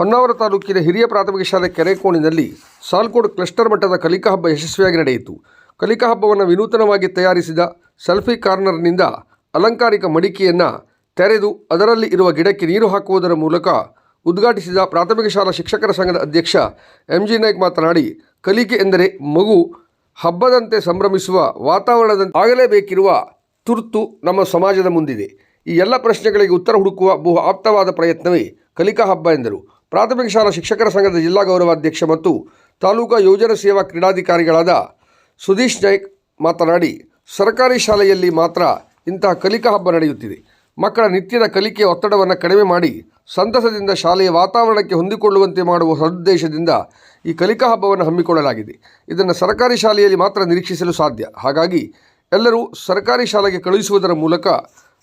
ಹೊನ್ನಾವರ ತಾಲೂಕಿನ ಹಿರಿಯ ಪ್ರಾಥಮಿಕ ಶಾಲೆ ಕೆರೆಕೋಣಿನಲ್ಲಿ ಸಾಲ್ಕೋಡ್ ಕ್ಲಸ್ಟರ್ ಮಟ್ಟದ ಕಲಿಕಾ ಹಬ್ಬ ಯಶಸ್ವಿಯಾಗಿ ನಡೆಯಿತು. ಕಲಿಕಾ ಹಬ್ಬವನ್ನು ವಿನೂತನವಾಗಿ ತಯಾರಿಸಿದ ಸೆಲ್ಫಿ ಕಾರ್ನರ್ನಿಂದ ಅಲಂಕಾರಿಕ ಮಡಿಕೆಯನ್ನು ತೆರೆದು ಅದರಲ್ಲಿ ಇರುವ ಗಿಡಕ್ಕೆ ನೀರು ಹಾಕುವುದರ ಮೂಲಕ ಉದ್ಘಾಟಿಸಿದ ಪ್ರಾಥಮಿಕ ಶಾಲಾ ಶಿಕ್ಷಕರ ಸಂಘದ ಅಧ್ಯಕ್ಷ ಎಂ ಜಿ ನಾಯ್ಕ್ ಮಾತನಾಡಿ, ಕಲಿಕೆ ಎಂದರೆ ಮಗು ಹಬ್ಬದಂತೆ ಸಂಭ್ರಮಿಸುವ ವಾತಾವರಣದಂತೆ ಆಗಲೇಬೇಕಿರುವ ತುರ್ತು ನಮ್ಮ ಸಮಾಜದ ಮುಂದಿದೆ. ಈ ಎಲ್ಲ ಪ್ರಶ್ನೆಗಳಿಗೆ ಉತ್ತರ ಹುಡುಕುವ ಬಹು ಆಪ್ತವಾದ ಪ್ರಯತ್ನವೇ ಕಲಿಕಾ ಹಬ್ಬ ಎಂದರು. ಪ್ರಾಥಮಿಕ ಶಾಲಾ ಶಿಕ್ಷಕರ ಸಂಘದ ಜಿಲ್ಲಾ ಗೌರವಾಧ್ಯಕ್ಷ ಮತ್ತು ತಾಲೂಕಾ ಯೋಜನಾ ಸೇವಾ ಕ್ರೀಡಾಧಿಕಾರಿಗಳಾದ ಸುದೀಶ್ ನಾಯ್ಕ್ ಮಾತನಾಡಿ, ಸರ್ಕಾರಿ ಶಾಲೆಯಲ್ಲಿ ಮಾತ್ರ ಇಂತಹ ಕಲಿಕಾ ಹಬ್ಬ ನಡೆಯುತ್ತಿದೆ. ಮಕ್ಕಳ ನಿತ್ಯದ ಕಲಿಕೆಯ ಒತ್ತಡವನ್ನು ಕಡಿಮೆ ಮಾಡಿ ಸಂತಸದಿಂದ ಶಾಲೆಯ ವಾತಾವರಣಕ್ಕೆ ಹೊಂದಿಕೊಳ್ಳುವಂತೆ ಮಾಡುವ ಸದುದ್ದೇಶದಿಂದ ಈ ಕಲಿಕಾ ಹಬ್ಬವನ್ನು ಹಮ್ಮಿಕೊಳ್ಳಲಾಗಿದೆ. ಇದನ್ನು ಸರ್ಕಾರಿ ಶಾಲೆಯಲ್ಲಿ ಮಾತ್ರ ನಿರೀಕ್ಷಿಸಲು ಸಾಧ್ಯ. ಹಾಗಾಗಿ ಎಲ್ಲರೂ ಸರ್ಕಾರಿ ಶಾಲೆಗೆ ಕಳುಹಿಸುವುದರ ಮೂಲಕ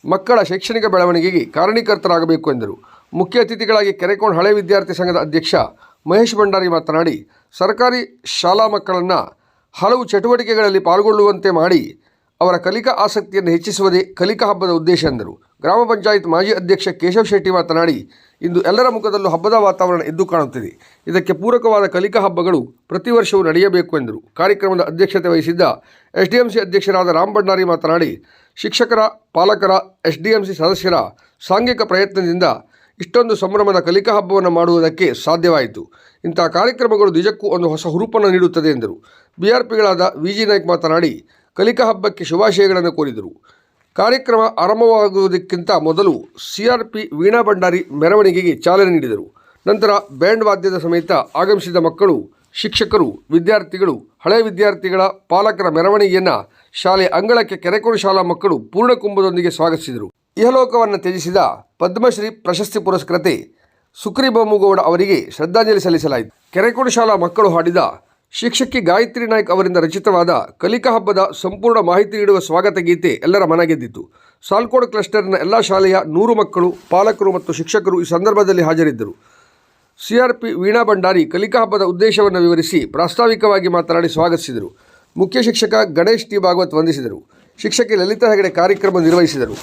ಮಕ್ಕಳ ಶೈಕ್ಷಣಿಕ ಬೆಳವಣಿಗೆಗೆ ಕಾರಣೀಕರ್ತರಾಗಬೇಕು ಎಂದರು. ಮುಖ್ಯ ಅತಿಥಿಗಳಾಗಿ ಕೆರೆಕೋಣ ಹಳೆ ವಿದ್ಯಾರ್ಥಿ ಸಂಘದ ಅಧ್ಯಕ್ಷ ಮಹೇಶ್ ಭಂಡಾರಿ ಮಾತನಾಡಿ, ಸರ್ಕಾರಿ ಶಾಲಾ ಮಕ್ಕಳನ್ನು ಹಲವು ಚಟುವಟಿಕೆಗಳಲ್ಲಿ ಪಾಲ್ಗೊಳ್ಳುವಂತೆ ಮಾಡಿ ಅವರ ಕಲಿಕಾ ಆಸಕ್ತಿಯನ್ನು ಹೆಚ್ಚಿಸುವುದೇ ಕಲಿಕಾ ಹಬ್ಬದ ಉದ್ದೇಶ ಎಂದರು. ಗ್ರಾಮ ಪಂಚಾಯತ್ ಮಾಜಿ ಅಧ್ಯಕ್ಷ ಕೇಶವ ಶೆಟ್ಟಿ ಮಾತನಾಡಿ, ಇಂದು ಎಲ್ಲರ ಮುಖದಲ್ಲೂ ಹಬ್ಬದ ವಾತಾವರಣ ಎದ್ದು ಕಾಣುತ್ತಿದೆ. ಇದಕ್ಕೆ ಪೂರಕವಾದ ಕಲಿಕಾ ಹಬ್ಬಗಳು ಪ್ರತಿ ವರ್ಷವೂ ನಡೆಯಬೇಕು ಎಂದರು. ಕಾರ್ಯಕ್ರಮದ ಅಧ್ಯಕ್ಷತೆ ವಹಿಸಿದ್ದ ಎಸ್ ಅಧ್ಯಕ್ಷರಾದ ರಾಮ್ ಭಂಡಾರಿ ಮಾತನಾಡಿ, ಶಿಕ್ಷಕರ, ಪಾಲಕರ ಎಸ್ ಸದಸ್ಯರ ಸಾಂಘಿಕ ಪ್ರಯತ್ನದಿಂದ ಇಷ್ಟೊಂದು ಸಂಭ್ರಮದ ಕಲಿಕಾ ಹಬ್ಬವನ್ನು ಮಾಡುವುದಕ್ಕೆ ಸಾಧ್ಯವಾಯಿತು. ಇಂತಹ ಕಾರ್ಯಕ್ರಮಗಳು ನಿಜಕ್ಕೂ ಒಂದು ಹೊಸ ಹುರುಪನ್ನು ನೀಡುತ್ತದೆ ಎಂದರು. ಬಿ ಆರ್ ಪಿಗಳಾದ ವಿ ಜಿ ನಾಯ್ಕ್ ಮಾತನಾಡಿ, ಕಲಿಕಾ ಹಬ್ಬಕ್ಕೆ ಶುಭಾಶಯಗಳನ್ನು ಕೋರಿದರು. ಕಾರ್ಯಕ್ರಮ ಆರಂಭವಾಗುವುದಕ್ಕಿಂತ ಮೊದಲು C R P Veena Bhandari ಮೆರವಣಿಗೆಗೆ ಚಾಲನೆ ನೀಡಿದರು. ನಂತರ ಬ್ಯಾಂಡ್ ವಾದ್ಯದ ಸಮೇತ ಆಗಮಿಸಿದ ಮಕ್ಕಳು, ಶಿಕ್ಷಕರು, ವಿದ್ಯಾರ್ಥಿಗಳು, ಹಳೆಯ ವಿದ್ಯಾರ್ಥಿಗಳ ಪಾಲಕರ ಮೆರವಣಿಗೆಯನ್ನು ಶಾಲೆ ಅಂಗಳಕ್ಕೆ ಕೆರೆಕೋಡು ಶಾಲಾ ಮಕ್ಕಳು ಪೂರ್ಣ ಕುಂಭದೊಂದಿಗೆ ಸ್ವಾಗತಿಸಿದರು. ಇಹಲೋಕವನ್ನು ತ್ಯಜಿಸಿದ ಪದ್ಮಶ್ರೀ ಪ್ರಶಸ್ತಿ ಪುರಸ್ಕೃತೆ ಸುಕ್ರಿ ಬೊಮ್ಮಗೌಡ ಅವರಿಗೆ ಶ್ರದ್ಧಾಂಜಲಿ ಸಲ್ಲಿಸಲಾಯಿತು. ಕೆರೆಕೋಡು ಶಾಲಾ ಮಕ್ಕಳು ಹಾಡಿದ ಶಿಕ್ಷಕಿ ಗಾಯತ್ರಿ ನಾಯ್ಕ್ ಅವರಿಂದ ರಚಿತವಾದ ಕಲಿಕಾ ಹಬ್ಬದ ಸಂಪೂರ್ಣ ಮಾಹಿತಿ ನೀಡುವ ಸ್ವಾಗತ ಗೀತೆ ಎಲ್ಲರ ಮನ ಗೆದ್ದಿತು ಸಾಲ್ಕೋಡ್ ಕ್ಲಸ್ಟರ್ನ ಎಲ್ಲ ಶಾಲೆಯ ನೂರು ಮಕ್ಕಳು, ಪಾಲಕರು ಮತ್ತು ಶಿಕ್ಷಕರು ಈ ಸಂದರ್ಭದಲ್ಲಿ ಹಾಜರಿದ್ದರು. ಸಿಆರ್ಪಿ ವೀಣಾ ಭಂಡಾರಿ ಕಲಿಕಾ ಹಬ್ಬದ ಉದ್ದೇಶವನ್ನು ವಿವರಿಸಿ ಪ್ರಾಸ್ತಾವಿಕವಾಗಿ ಮಾತನಾಡಿ ಸ್ವಾಗತಿಸಿದರು. ಮುಖ್ಯ ಶಿಕ್ಷಕ ಗಣೇಶ್ ಟಿ. ಭಾಗವತ್ ವಂದಿಸಿದರು. ಶಿಕ್ಷಕಿ ಲಲಿತಾ ಹೆಗಡೆ ಕಾರ್ಯಕ್ರಮ ನಿರ್ವಹಿಸಿದರು.